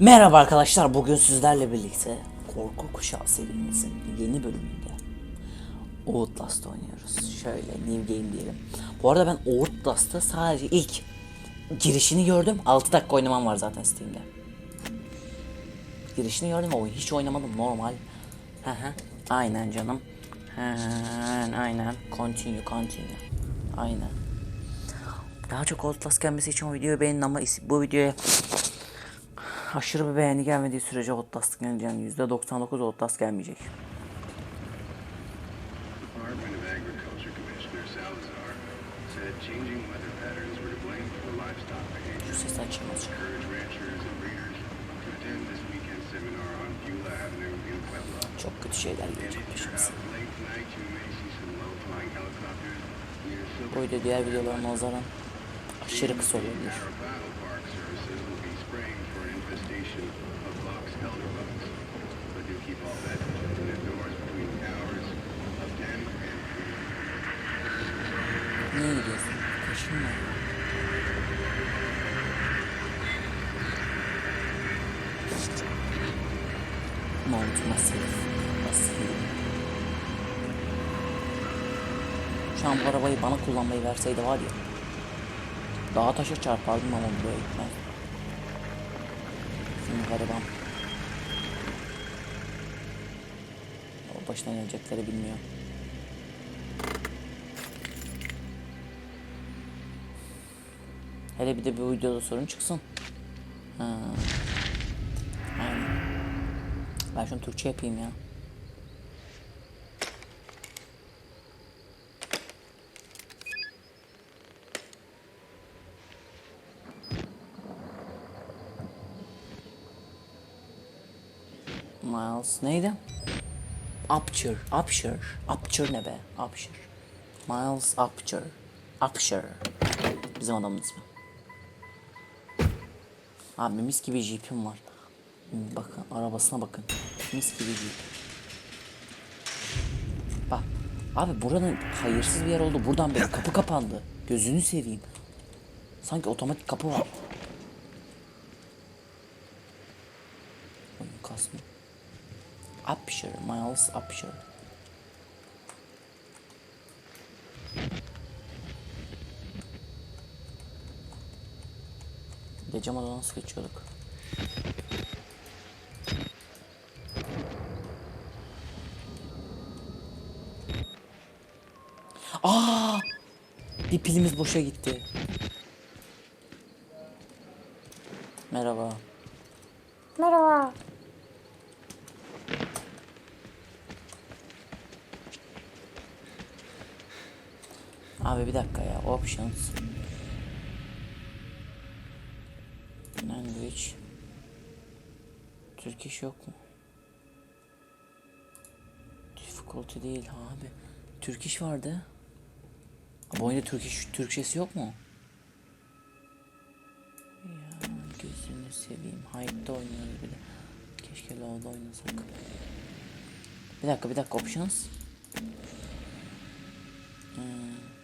Merhaba arkadaşlar, bugün sizlerle birlikte Korku Kuşağı serimizin yeni bölümünde Outlast oynuyoruz. Şöyle New Game diyelim. Bu arada ben Outlast'ta sadece ilk girişini gördüm. 6 dakika oynamam var zaten Steam'de. Girişini gördüm oyun hiç oynamadım normal. Aynen canım. Hı, aynen. Continue, continue. Aynen. Daha çok Outlast gelmesi için o videoyu beğenin ama bu videoya aşırı bir beğeni gelmediği sürece Outlast geleceğini %99 Outlast gelmeyecek. Şu in Puebla. Çok kötü şeyler gelecek peşimize. video diğer videolara nazaran aşırı kısa olabilir. Spraying for infestation of box elderbugs. But do keep all pets indoors between the hours of 10 and 3. Niye gidiyorsun? Kaşınma. Mount Massive. Massive. Şu an bu arabayı bana kullanmayı verseydi var ya. Dağa taşa çarpardım ama buraya gitmez. Şimdi gariban. O başına gelecekleri bilmiyor. Hele bir de bir videoda sorun çıksın. Ha. Aynen. Ben şunu Türkçe yapayım ya. Miles neydi? Upture, Upture, Upture ne be? Upture. Miles Upture, Upture. Bizim adamın ismi. Abi mis gibi jeep'im var. Bakın arabasına bakın. Mis gibi jeep. Bak. Abi buranın hayırsız bir yer oldu. Buradan bir kapı kapandı. Gözünü seveyim. Sanki otomatik kapı var. Oyun kasmıyor. Upshur, Miles Upshur. Gece moda nasıl geçiyorduk? Aa! Bir pilimiz boşa gitti. Merhaba. Merhaba. Abi bir dakika ya. Options. Language. Türk iş yok mu? Difficulty değil abi. Türk iş vardı. Bu oyunda Türk iş, Türkçesi yok mu? Ya gözünü seveyim. Hype'da oynuyoruz bir de. Keşke LoL'da oynasak. Bir dakika bir dakika options. Hmm.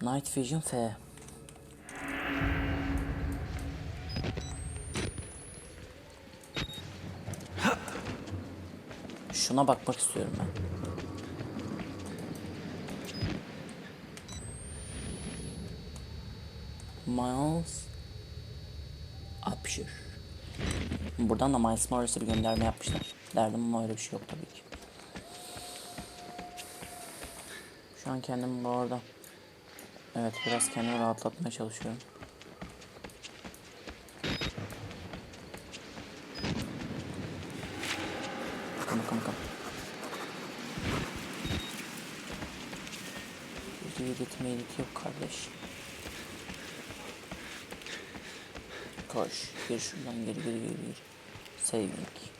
Night Vision F. Şuna bakmak istiyorum ben. Miles Upshur. Buradan da Miles Morris'e bir gönderme yapmışlar. Derdim ama öyle bir şey yok tabii ki. Şu an kendimi bu arada Evet biraz kendimi rahatlatmaya çalışıyorum. Bakın bakın. Bir edit meylit yok kardeş. Koş. Gir şuradan gir gir gir gir. Saving.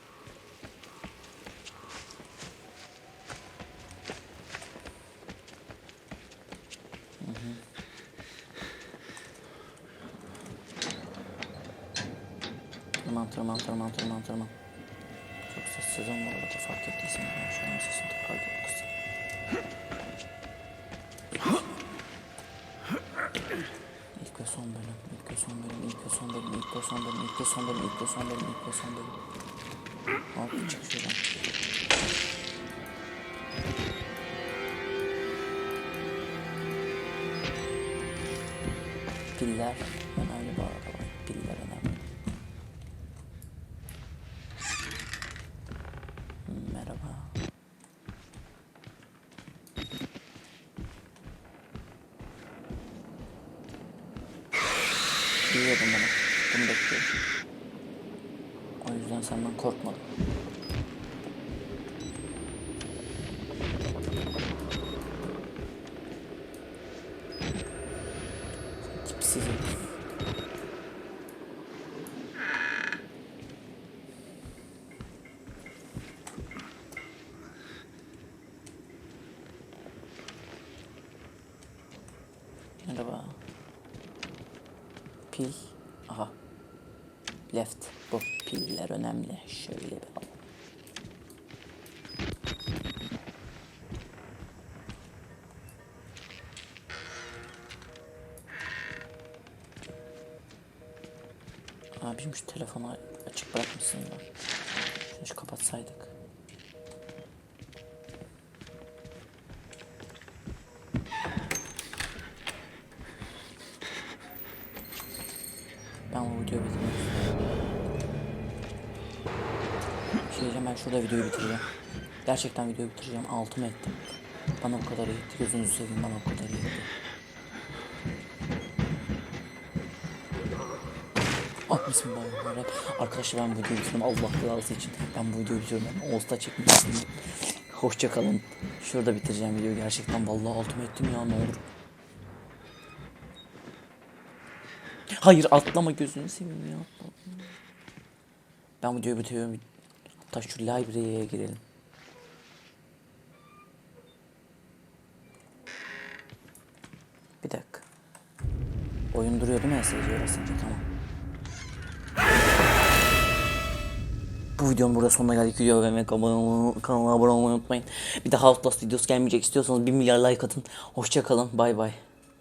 Tırman tırman tırman tırman tırman. Çok sessiz olma orada fark ettiysen ben şu an sesini tekrar geri kısayım. İlk ve son bölüm. İlk ve son bölüm, ilk ve son bölüm, ilk ve son bölüm, ilk ve son bölüm, ilk ve son bölüm, ilk ve son bölüm. Hop çık şuradan. Piller Biliyordum bunu. Bunu bekliyordum. O yüzden senden korkmadım. Pil. Aha. Left. Bu piller önemli. Şöyle bir al. Abim şu telefonu açık bırakmışsın var. Şunu şu kapatsaydık. Şey ben şurada videoyu bitireceğim. Gerçekten videoyu bitireceğim. Altımı ettim. Bana bu kadar yetti. Gözünüzü seveyim bana bu kadar yetti. Ah bismillahirrahmanirrahim. Arkadaşlar ben bu videoyu bitiriyorum. Allah rızası için. Ben bu videoyu bitiriyorum. Ben Oğuz'da çekmek istiyorum. Hoşça kalın. Şurada bitireceğim videoyu. Gerçekten vallahi altımı ettim ya ne olur. Hayır atlama gözünü seveyim ya. Ben videoyu bitiriyorum. Hatta şu library'e girelim. Bir dakika. Oyun duruyor değil mi SC basınca tamam. Bu videonun burada sonuna geldik. Video beğenmeyi, kanala abone olmayı unutmayın. Bir daha Outlast videosu gelmeyecek istiyorsanız 1 milyar like atın. Hoşça kalın. Bay bay.